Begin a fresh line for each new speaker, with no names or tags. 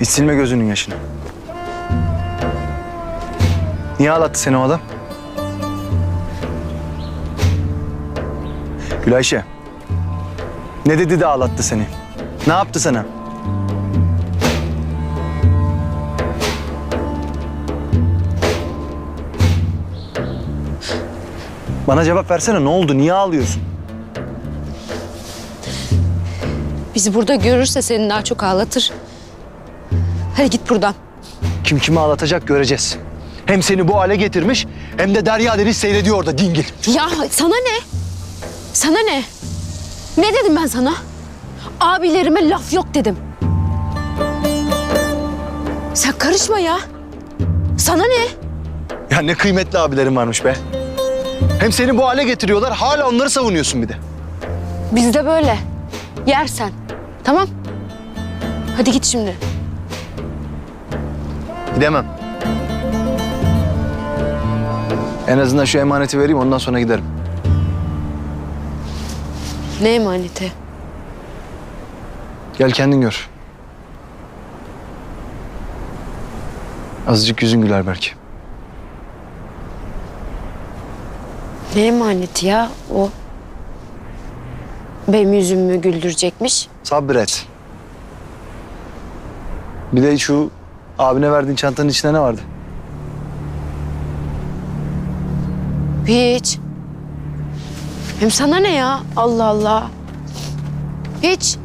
Hiç silme gözünün yaşını. Niye ağlattı seni o adam? Gülayşe. Ne dedi de ağlattı seni? Ne yaptı sana? Bana cevap versene ne oldu? Niye ağlıyorsun?
Bizi burada görürse seni daha çok ağlatır. Hadi git buradan.
Kim kimi ağlatacak göreceğiz. Hem seni bu hale getirmiş hem de Derya Deniz seyrediyor orada dingil.
Ya sana ne? Sana ne? Ne dedim ben sana? Abilerime laf yok dedim. Sen karışma ya. Sana ne?
Ya ne kıymetli abilerim varmış be. Hem seni bu hale getiriyorlar hala onları savunuyorsun bir de.
Bizde böyle. Yersen. Tamam? Hadi git şimdi.
Gidemem. En azından şu emaneti vereyim ondan sonra giderim.
Ne emaneti?
Gel kendin gör. Azıcık yüzün güler belki.
Ne emaneti ya o? Benim yüzümü güldürecekmiş.
Sabret. Bir de şu abine verdiğin çantanın içinde ne vardı?
Hiç. Hem sana ne ya? Allah Allah. Hiç.